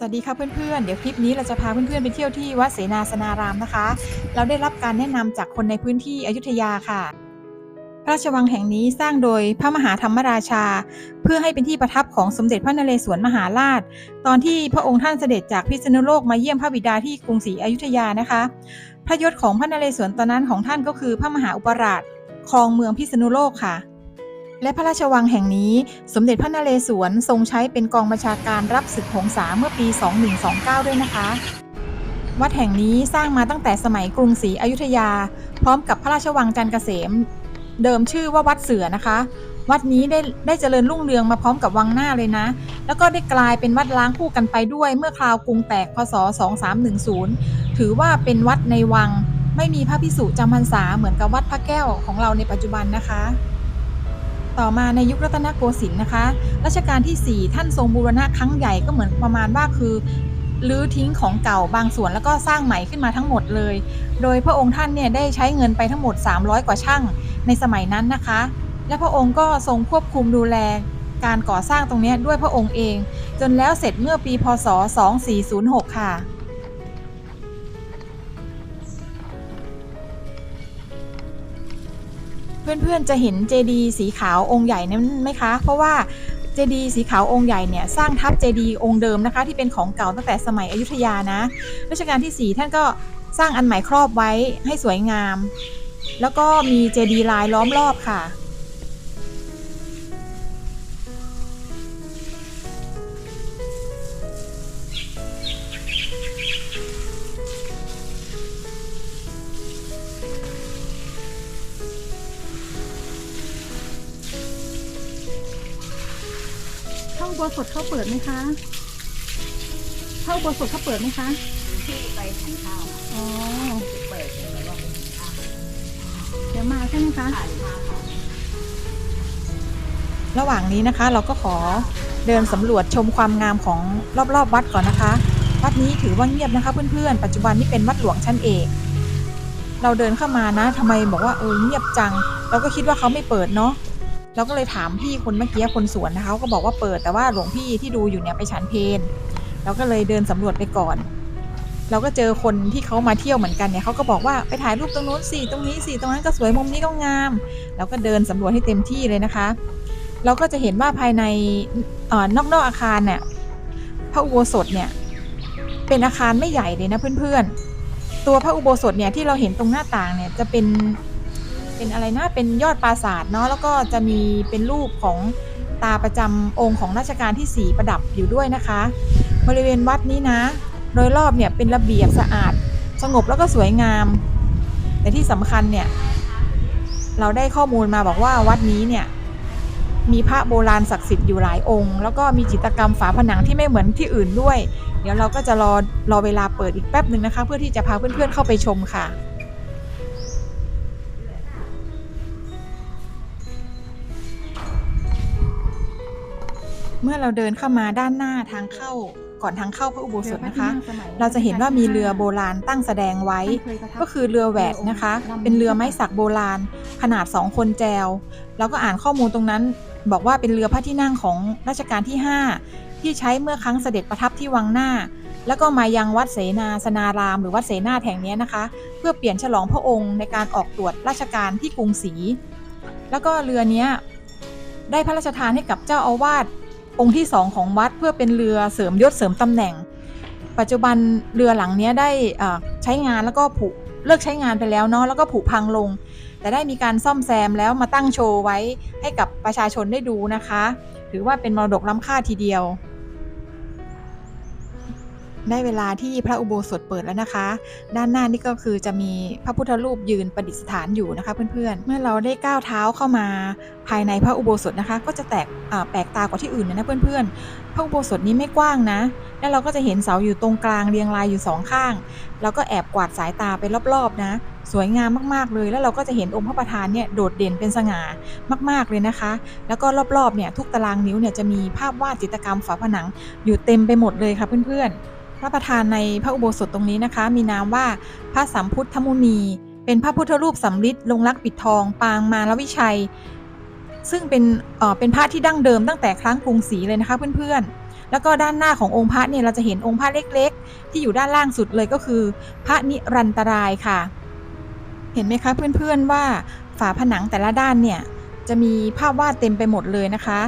สวัสดีค่ะเพื่อนๆ เดี๋ยวคลิปนี้เราจะพาเพื่อนๆไปเที่ยวที่วัดเสนาสนารามนะคะ เราได้รับการแนะนำจากคนในพื้นที่อยุธยาค่ะ พระราชวังแห่งนี้สร้างโดยพระมหาธรรมราชา เพื่อให้เป็นที่ประทับของสมเด็จพระนเรศวรมหาราช ตอนที่พระองค์ท่านเสด็จจากพิษณุโลกมาเยี่ยมพระบิดาที่กรุงศรีอยุธยานะคะ พระยศของพระนเรศวรตอนนั้นของท่านก็คือพระมหาอุปราชครองเมืองพิษณุโลกค่ะ และพระราชวังแห่งนี้สมเด็จพระนเรศวรทรงใช้เป็นกองบัญชาการรับศึกหงสาเมื่อปี 2129 ด้วยนะคะ วัดแห่งนี้สร้างมาตั้งแต่สมัยกรุงศรีอยุธยา พร้อมกับพระราชวังจันทร์เกษม เดิมชื่อว่าวัดเสือนะคะ วัดนี้ได้ได้เจริญรุ่งเรืองมาพร้อมกับวังหน้าเลยนะ แล้วก็ได้กลายเป็นวัดล้างคู่กันไปด้วยเมื่อคราวกรุงแตกพศ 2310 ถือว่าเป็นวัดในวังไม่มีพระพิสุจำพรรษาเหมือนกับวัดพระแก้วของเราในปัจจุบันนะคะ ต่อมาในยุครัตนโกสินทร์นะคะรัชกาลที่ 4 ท่านทรงบูรณะครั้งใหญ่ก็เหมือนประมาณว่าคือลื้อทิ้งของเก่าบางส่วนแล้วก็สร้างใหม่ขึ้นมาทั้งหมดเลย โดยพระองค์ท่านเนี่ยได้ใช้เงินไปทั้งหมด 300 กว่าช่างในสมัยนั้นนะคะ และพระองค์ก็ทรงควบคุมดูแลการก่อสร้างตรงนี้ด้วยพระองค์เอง จนแล้วเสร็จเมื่อปีพศ 2406 ค่ะ เพื่อนๆจะเห็นเจดีสีขาวองค์ใหญ่นั้นไหมคะ เพราะว่าเจดีสีขาวองค์ใหญ่เนี่ยสร้างทับเจดีองค์เดิมนะคะ ที่เป็นของเก่าตั้งแต่สมัยอยุธยานะรัชกาลที่ 4 ท่านก็สร้างอันใหม่ครอบไว้ให้สวยงาม แล้วก็มีเจดีลายล้อมรอบค่ะ อุโบสถเขาเปิดไหมคะเข้าอุโบสถเขาเปิดไหมคะที่ไปทานข้าวอ๋อเปิดเนี่ยแล้วก็เป็นข้าวเดี๋ยวมาใช่ไหมคะถ่ายมาค่ะระหว่างนี้นะคะเราก็ขอเดินสำรวจชมความงามของรอบๆวัดก่อนนะคะ วัดนี้ถือว่าเงียบนะคะเพื่อนๆ ปัจจุบันนี้เป็นวัดหลวงชั้นเอก เราเดินเข้ามานะทำไมบอกว่าเออเงียบจัง เราก็คิดว่าเขาไม่เปิดเนาะ เราก็เลยถามพี่คนเมื่อกี้คนสวนนะคะเขาก็บอกว่าเปิดแต่ว่าหลวงพี่ที่ดูอยู่เนี่ยไปฉันเพลเราก็เลยเดินสำรวจไปก่อน เราก็เจอคนที่เขามาเที่ยวเหมือนกันเนี่ยเขาก็บอกว่าไปถ่ายรูปตรงนู้นสิตรงนี้สิตรงนั้นก็สวยมุมนี้ก็งามเราก็เดินสำรวจให้เต็มที่เลยนะคะ เราก็จะเห็นว่าภายในอนอกนอกอาคารเนี่ยพระอุโบสถเนี่ยเป็นอาคารไม่ใหญ่เลยนะเพื่อนๆ ตัวพระอุโบสถเนี่ยที่เราเห็นตรงหน้าต่างเนี่ยจะเป็น เป็นอะไรนะเป็นยอดปราสาทเนาะแล้วก็จะมีเป็นรูปของตาประจำองค์ของรัชกาลที่ 4 ประดับอยู่ด้วยนะคะ บริเวณวัดนี้นะ โดยรอบเนี่ยเป็นระเบียบสะอาด สงบแล้วก็สวยงาม แต่ที่สำคัญเนี่ย เราได้ข้อมูลมาบอกว่าวัดนี้เนี่ยมีพระโบราณศักดิ์สิทธิ์อยู่หลายองค์ แล้วก็มีจิตรกรรมฝาผนังที่ไม่เหมือนที่อื่นด้วย เดี๋ยวเราก็จะรอรอเวลาเปิดอีกแป๊บหนึ่งนะคะ เพื่อที่จะพาเพื่อนๆเข้าไปชมค่ะ มื่อเราเดินเข้ามาด้านหน้าทางเข้าก่อนทางเข้าพระอุโบสถนะคะ เราจะเห็นว่ามีเรือโบราณตั้งแสดงไว้ ก็คือเรือแหวดนะคะ เป็นเรือไม้สักโบราณ ขนาด2คนแจว แล้วก็อ่านข้อมูลตรงนั้น บอกว่าเป็นเรือพระที่นั่งของรัชกาลที่ 5 ที่ใช้เมื่อครั้งเสด็จประทับที่วังหน้า แล้วก็มายังวัดเสนาสนาราม หรือวัดเสนาแห่งเนี้ยนะคะ เพื่อเปลี่ยนฉลองพระองค์ในการออกตรวจราชการที่กรุงศรี แล้วก็เรือเนี้ยได้พระราชทานให้กับเจ้าอาวาส องค์ที่สองของวัดเพื่อเป็นเรือเสริมยศเสริมตำแหน่ง ปัจจุบันเรือหลังนี้ได้ใช้งานแล้วก็ผุเลิกใช้งานไปแล้วเนาะแล้วก็ผุพังลง แต่ได้มีการซ่อมแซมแล้วมาตั้งโชว์ไว้ให้กับประชาชนได้ดูนะคะ ถือว่าเป็นมรดกล้ำค่าทีเดียว ได้เวลาที่พระอุโบสถเปิดแล้วนะคะ ด้านหน้านี่ก็คือจะมีพระพุทธรูปยืนประดิษฐานอยู่นะคะเพื่อนๆ เมื่อเราได้ก้าวเท้าเข้ามาภายในพระอุโบสถนะคะ ก็จะแตกแปลกตากว่าที่อื่นเลยนะเพื่อนๆ พระอุโบสถนี้ไม่กว้างนะ แล้วเราก็จะเห็นเสาอยู่ตรงกลางเรียงรายอยู่สองข้าง แล้วก็แอบกวาดสายตาไปรอบๆนะ สวยงามมากๆเลย แล้วเราก็จะเห็นองค์พระประธานเนี่ยโดดเด่นเป็นสง่ามากๆเลยนะคะ แล้วก็รอบๆเนี่ยทุกตารางนิ้วเนี่ยจะมีภาพวาดจิตรกรรมฝาผนังอยู่เต็มไปหมดเลยค่ะเพื่อนๆ พระประธานในพระอุโบสถตรงนี้นะคะ มีนามว่าพระสัมพุทธมุนี เป็นพระพุทธรูปสำริดลงรักปิดทอง ปางมาลวิชัย ซึ่งเป็นเอ่อเป็นพระที่ดั้งเดิมตั้งแต่ครั้งกรุงศรีเลยนะคะเพื่อนๆ แล้วก็ด้านหน้าขององค์พระเนี่ยเราจะเห็นองค์พระเล็กๆ ที่อยู่ด้านล่างสุดเลยก็คือ พระนิรันตรายค่ะ เห็นไหมคะเพื่อนๆว่าฝาผนังแต่ละด้านเนี่ยจะมีภาพวาดเต็มไปหมดเลยนะคะ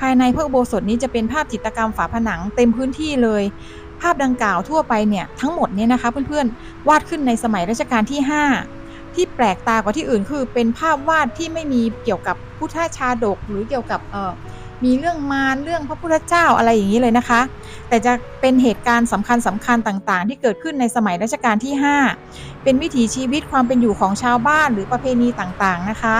ภายในพระอุโบสถนี้จะเป็นภาพจิตรกรรมฝาผนังเต็มพื้นที่เลย ภาพดังกล่าวทั่วไปเนี่ยทั้งหมดเนี่ยนะคะเพื่อนๆวาดขึ้นในสมัยรัชกาลที่ 5 ที่แปลกตากว่าที่อื่นคือเป็นภาพวาดที่ไม่มีเกี่ยวกับพุทธชาดก หรือเกี่ยวกับเอ่อมีเรื่องมารเรื่องพระพุทธเจ้าอะไรอย่างนี้เลยนะคะ แต่จะเป็นเหตุการณ์สำคัญสำคัญต่างๆ ที่เกิดขึ้นในสมัยรัชกาลที่ 5 เป็นวิถีชีวิตความเป็นอยู่ของชาวบ้านหรือประเพณีต่างๆนะคะ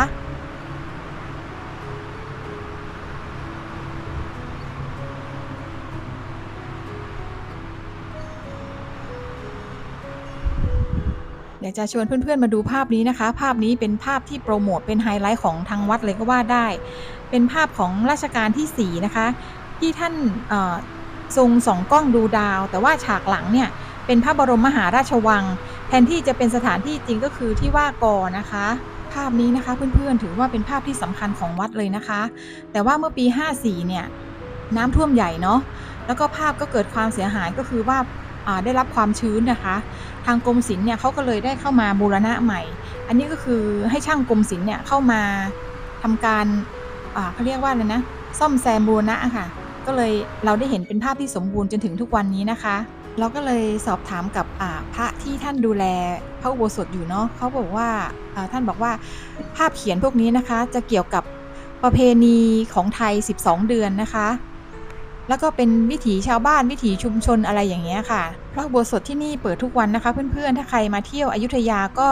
จะชวนเพื่อนๆมาดูภาพนี้นะคะ ภาพนี้เป็นภาพที่โปรโมทเป็นไฮไลท์ของทางวัดเลยก็ว่าได้ เป็นภาพของรัชกาลที่ 4 นะคะ ที่ท่านทรงส่องกล้องดูดาว แต่ว่าฉากหลังเนี่ยเป็นพระบรมมหาราชวัง แทนที่จะเป็นสถานที่จริงก็คือที่ว่ากอนะคะ ภาพนี้นะคะเพื่อนๆถือว่าเป็นภาพที่สำคัญของวัดเลยนะคะ แต่ว่าเมื่อปี 54 เนี่ยน้ำท่วมใหญ่เนาะแล้วก็ภาพก็เกิดความเสียหายก็คือว่า ได้รับความชื้นนะคะ ทางกรมศิลป์เนี่ยเขาก็เลยได้เข้ามาบูรณะใหม่ อันนี้ก็คือให้ช่างกรมศิลป์เนี่ยเข้ามาทำการเขาเรียกว่าอะไรนะซ่อมแซมบูรณะค่ะ ก็เลยเราได้เห็นเป็นภาพที่สมบูรณ์จนถึงทุกวันนี้นะคะ เราก็เลยสอบถามกับพระที่ท่านดูแลพระอุโบสถอยู่เนาะเขาบอกว่าอ่าท่านบอกว่าภาพเขียนพวกนี้นะคะ จะเกี่ยวกับประเพณีของไทย 12 เดือนนะคะ แล้วก็เป็นวิถีชาวบ้านวิถีชุมชนอะไรอย่างเงี้ยค่ะ พระอุโบสถที่นี่เปิดทุกวันนะคะ เพื่อนๆ ถ้าใครมาเที่ยวอยุธยาก็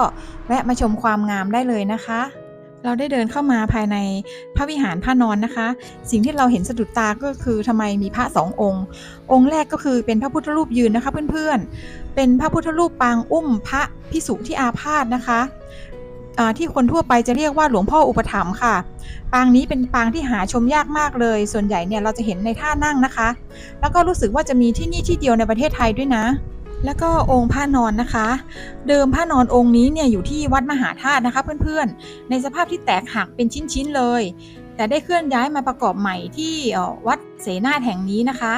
แวะมาชมความงามได้เลยนะคะ เราได้เดินเข้ามาภายในพระวิหารพระนอนนะคะ สิ่งที่เราเห็นสะดุดตาก็คือทำไมมีพระสององค์ องค์แรกก็คือเป็นพระพุทธรูปยืนนะคะเพื่อนๆ เป็นพระพุทธรูปปางอุ้มพระพิสุที่อาพาธนะคะ ที่คนทั่วไปจะเรียกว่าหลวงพ่ออุปถัมภ์ค่ะ ปางนี้เป็นปางที่หาชมยากมากเลย ส่วนใหญ่เนี่ยเราจะเห็นในท่านั่งนะคะ แล้วก็รู้สึกว่าจะมีที่นี่ที่เดียวในประเทศไทยด้วยนะ แล้วก็องค์พระนอนนะคะ เดิมพระนอนองค์นี้เนี่ยอยู่ที่วัดมหาธาตุนะคะ เพื่อนๆ ในสภาพที่แตกหักเป็นชิ้นๆเลย แต่ได้เคลื่อนย้ายมาประกอบใหม่ที่วัดเสนาแห่งนี้นะคะ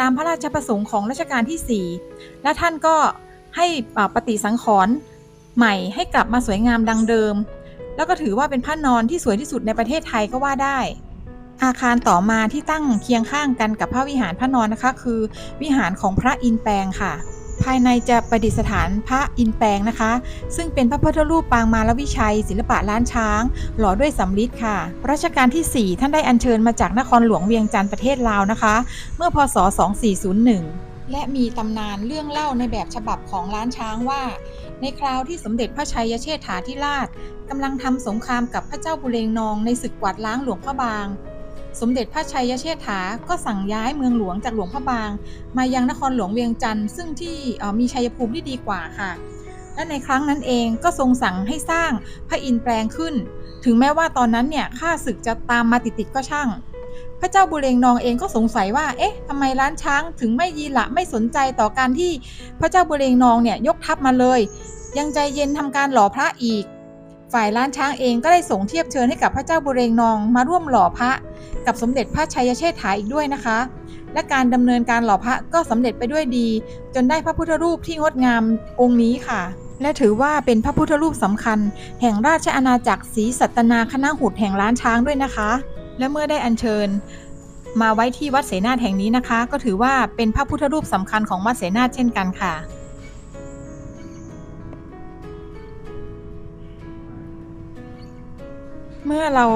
ตามพระราชประสงค์ของรัชกาลที่ 4 และท่านก็ให้ปฏิสังขรณ์ ใหม่ให้กลับมาสวยงามดังเดิม แล้วก็ถือว่าเป็นพระนอนที่สวยที่สุดในประเทศไทยก็ว่าได้ อาคารต่อมาที่ตั้งเคียงข้างกันกับพระวิหารพระนอนนะคะ คือ วิหารของพระอินแปลงค่ะ ภายในจะประดิษฐานพระอินแปลงนะคะ ซึ่งเป็นพระพุทธรูปปางมารวิชัย ศิลปะล้านช้าง หล่อด้วยสำริดค่ะ รัชกาลที่ 4 ท่านได้อัญเชิญมาจากนครหลวงเวียงจันทร์ประเทศลาวนะคะ เมื่อพศ 2401 และมีตำนานเรื่องเล่าในแบบฉบับของล้านช้างว่า ในคราวที่สมเด็จพระชัยเชษฐาธิราชกำลังทำสงครามกับพระเจ้าบุเรงนองในศึกกวาดล้างหลวงพระบาง สมเด็จพระชัยเชษฐาก็สั่งย้ายเมืองหลวงจากหลวงพระบาง มายังนครหลวงเวียงจันทร์ซึ่งที่มีชัยภูมิที่ดีกว่าค่ะ และในครั้งนั้นเองก็ทรงสั่งให้สร้างพระอินทร์แปลงขึ้น ถึงแม้ว่าตอนนั้นเนี่ยข้าศึกจะตามมาติดๆก็ช่าง ระเจ้าบุเรงนองเองก็สงสัยว่า เอ๊ะทำไมล้านช้างถึงไม่ยีหละไม่สนใจต่อการที่พระเจ้าบุเรงนองเนี่ยยกทัพมาเลย ยังใจเย็นทำการหล่อพระอีก ฝ่ายล้านช้างเองก็ได้ส่งเทียบเชิญให้กับพระเจ้าบุเรงนองมาร่วมหล่อพระ กับสมเด็จพระชัยเชษฐาอีกด้วยนะคะ และการดำเนินการหล่อพระก็สำเร็จไปด้วยดี จนได้พระพุทธรูปที่งดงามองค์นี้ค่ะและถือว่าเป็นพระพุทธรูปสำคัญ แห่งราชอาณาจักรศรีสัตนาคณะหุดแห่งล้านช้างด้วยนะคะ และเมื่อได้อัญเชิญ มาไว้ที่วัดเสนาแห่งนี้นะคะ ก็ถือว่าเป็นพระพุทธรูปสำคัญของวัดเสนาเช่นกันค่ะเมื่อเรา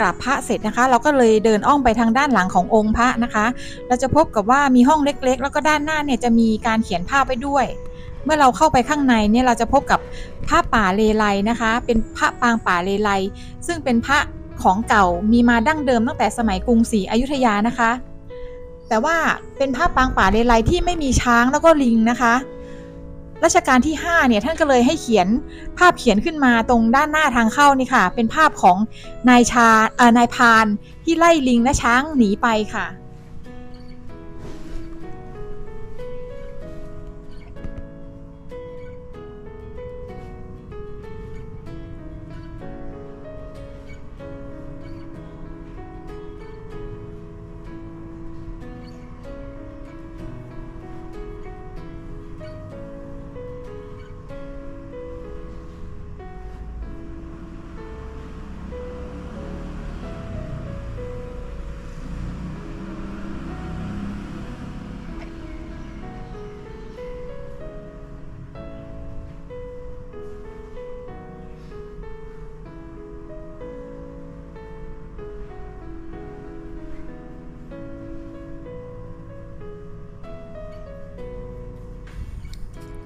กราบพระเสร็จนะคะ เราก็เลยเดินอ้อมไปทางด้านหลังขององค์พระนะคะ เราจะพบกับว่ามีห้องเล็กๆ แล้วก็ด้านหน้าเนี่ยจะมีการเขียนภาพไว้ด้วย เมื่อเราเข้าไปข้างในเนี่ยเราจะพบกับพระป่าเลไลนะคะ เป็นพระปางป่าเลไลซึ่งเป็นพระ ของเก่ามีมาดั้งเดิมตั้งแต่สมัยกรุงศรีอยุธยานะคะ แต่ว่าเป็นภาพปางป่าเลไลที่ไม่มีช้างแล้วก็ลิงนะคะรัชกาลที่ 5 เนี่ยท่านก็เลยให้เขียนภาพเขียนขึ้นมาตรงด้านหน้าทางเข้านี่ค่ะ เป็นภาพของนายชาเอ่อนายพานที่ไล่ลิงและช้างหนีไปค่ะ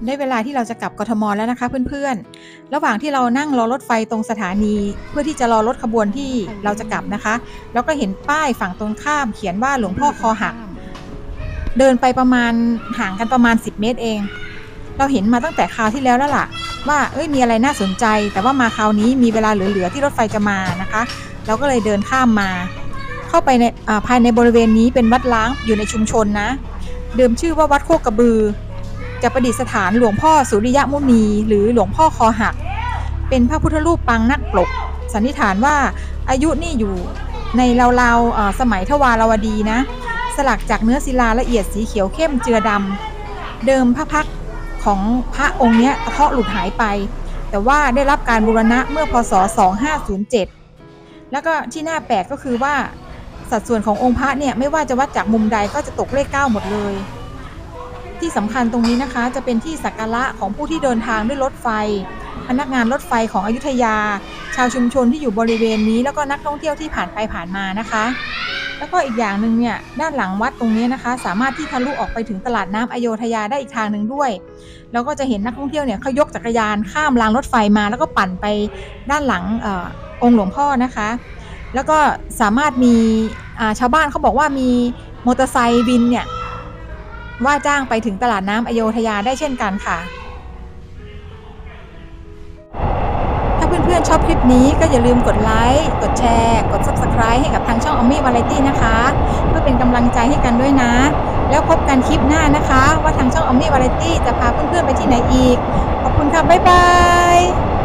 ได้เวลาที่เราจะกลับกทมแล้วนะคะเพื่อนๆ ระหว่างที่เรานั่งรอรถไฟตรงสถานี เพื่อที่จะรอรถขบวนที่เราจะกลับนะคะ แล้วก็เห็นป้ายฝั่งตรงข้าม เขียนว่าหลวงพ่อคอหัก เดินไปประมาณห่างกันประมาณ 10 เมตรเอง เราเห็นมาตั้งแต่คราวที่แล้วแล้วล่ะ ว่าเอ้ยมีอะไรน่าสนใจ แต่ว่ามาคราวนี้มีเวลาเหลือๆที่รถไฟจะมานะคะ เราก็เลยเดินข้ามมา เข้าไปในภายในบริเวณนี้เป็นวัดล้างอยู่ในชุมชนนะ เดิมชื่อว่าวัดโคกระบือ จะประดิษฐานหลวงพ่อสุริยมุนี หรือหลวงพ่อคอหัก เป็นพระพุทธรูปปางนักปลกสันนิษฐานว่าอายุนี่อยู่ในราวๆสมัยทวารวดีนะ สลักจากเนื้อศิลาละเอียดสีเขียวเข้มเจือดำเดิมพระพักของพระองค์เนี้ยกระเทาะหลุดหายไป แต่ว่าได้รับการบูรณะเมื่อพศ 2507 แล้วก็ที่น่าแปลกก็คือว่าสัดส่วนขององค์พระเนี่ยไม่ว่าจะวัดจากมุมใดก็จะตกเลขเก้าหมดเลย ที่สำคัญตรงนี้นะคะจะเป็นที่สักการะของผู้ที่เดินทางด้วยรถไฟ พนักงานรถไฟของอยุธยา ชาวชุมชนที่อยู่บริเวณนี้ แล้วก็นักท่องเที่ยวที่ผ่านไปผ่านมานะคะ แล้วก็อีกอย่างหนึ่งเนี่ยด้านหลังวัดตรงนี้นะคะ สามารถที่ทะลุออกไปถึงตลาดน้ำอโยธยาได้อีกทางหนึ่งด้วย แล้วก็จะเห็นนักท่องเที่ยวเนี่ยเขายกจักรยานข้ามรางรถไฟมา แล้วก็ปั่นไปด้านหลังอองค์หลวงพ่อนะคะ แล้วก็สามารถมีชาวบ้านเขาบอกว่ามีมอเตอร์ไซค์วินเนี่ย ว่าจ้างไปถึงตลาดน้ำอโยธยาได้เช่นกันค่ะ ถ้าเพื่อนๆชอบคลิปนี้ก็อย่าลืมกดไลค์ กดแชร์ กด Subscribe ให้กับทางช่องอ m มี่วาไรตี้นะคะ เพื่อเป็นกำลังใจให้กันด้วยนะ แล้วพบกันคลิปหน้านะคะ ว่าทางช่องอ m มี่วาไรตี้จะพาเพื่อนๆไปที่ไหนอีก ขอบคุณค่ะ บ๊ายบาย